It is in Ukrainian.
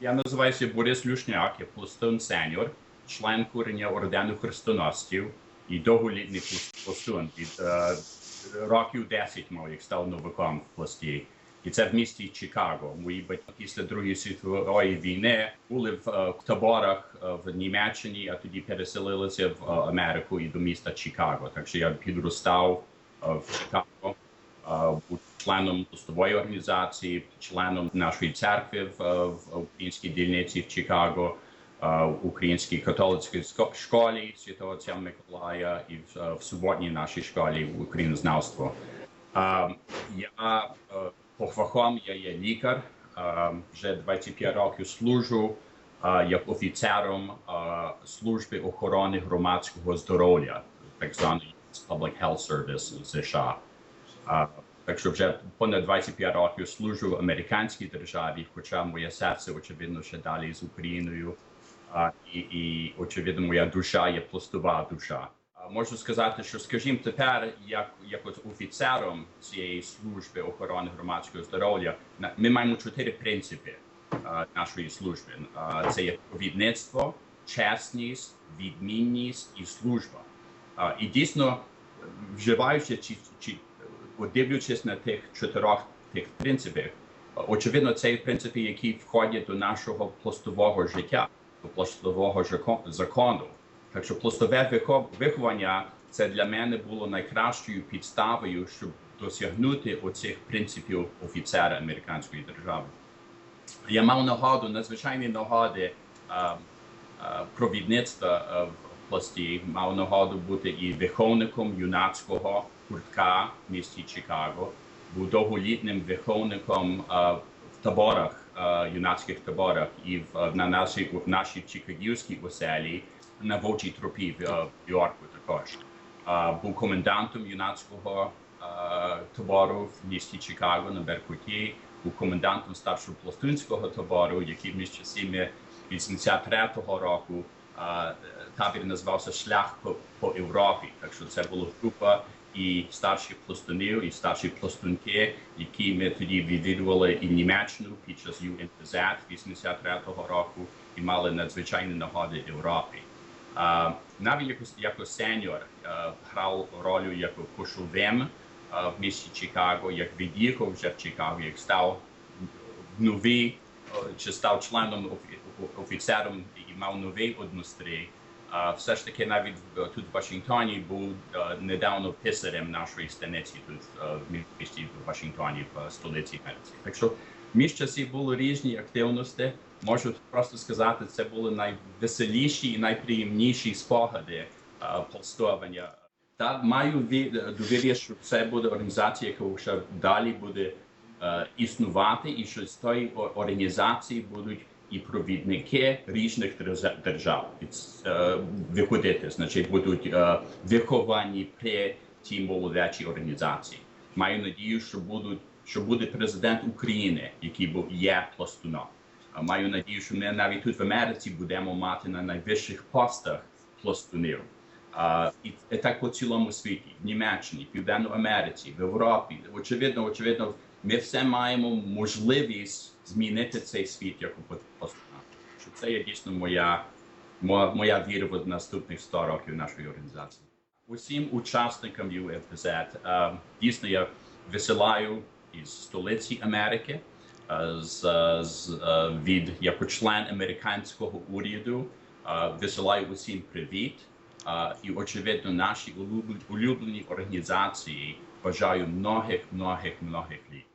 Я називаюся Борис Люшняк, я пластун сеньор, член курення ордену хрестоносців і довголітній плас- пластун. Від е, років 10 мав, як став новиком в пласті. І це в місті Чикаго. Мої батьки після Другої світової війни були в е, таборах е, в Німеччині, а тоді переселилися в е, Америку і до міста Чикаго. Так що я підростав е, в Чикаго. Е, членом пустової організації, членом нашої церкви в, в українській дільниці в Чикаго, е, в українській католицькій школі Святого Отця Миколая і в, е, в суботній нашій школі в українознавство. Е, Я по фахам я є лікар, вже 25 років служу як офіцером служби охорони громадського здоров'я, так званий Public Health Service США. А, так що вже понад 25 років служу в американській державі, хоча моє серце, очевидно, ще далі з Україною. А, і, і очевидно, моя душа є пластова душа. А, можу сказати, що, скажімо, тепер, як, як от офіцером цієї служби охорони громадського здоров'я, ми маємо чотири принципи а, нашої служби. А, це є провідництво, чесність, відмінність і служба. А, і дійсно, вживаючи чи, чи от дивлячись на тих чотирьох тих принципів, очевидно, це принципи, які входять до нашого пластового життя, до пластового закону. Так що пластове виховання це для мене було найкращою підставою, щоб досягнути оцих принципів офіцера американської держави. Я мав нагоду, надзвичайні нагоди провідництва в пласті, мав нагоду бути і виховником юнацького гуртка в місті Чикаго, був довголітнім виховником а, в таборах, а, юнацьких таборах і в, на нашій, в нашій чикагівській оселі на Вовчій тропі в, в Йорку також. А, був комендантом юнацького а, табору в місті Чикаго на Беркуті, був комендантом старшого пластунського табору, який між часами 83-го року табір називався Шлях по, по Європі. Так що це була група і старших пластунів, і старші пластунки, які ми тоді відвідували і Німеччину під час ЮНТЗ 83-го року і мали надзвичайні нагоди Європі. А, навіть як, як сеньор грав роль як кошовим в місті Чикаго, як від'їхав вже в Чикаго, як став новий, чи став членом офі- офіцером і мав новий однострій. А, все ж таки навіть тут в Вашингтоні був недавно писарем нашої станиці тут в місті в Вашингтоні, в столиці Америки. Так що між часів були різні активності. Можу просто сказати, це були найвеселіші і найприємніші спогади а. Та маю ві- довір'я, що це буде організація, яка ще далі буде е, існувати, і що з тої організації будуть і провідники різних держа- держав е, виходити, значить, будуть е, виховані при тій молодечій організації. Маю надію, що будуть що буде президент України, який був є пластуном. Маю надію, що ми навіть тут в Америці будемо мати на найвищих постах пластунів. І, і так по цілому світі, в Німеччині, Південній Америці, в Європі. Очевидно, очевидно, ми все маємо можливість змінити цей світ як пластуна. Що це є дійсно моя, моя, моя віра в наступних 100 років нашої організації. Усім учасникам ЮФЗ е, дійсно я висилаю із столиці Америки е, з, з е, від як член американського уряду. Висилаю усім привіт. І очевидно, наші улюблені організації бажаю многих, многих, многих літ.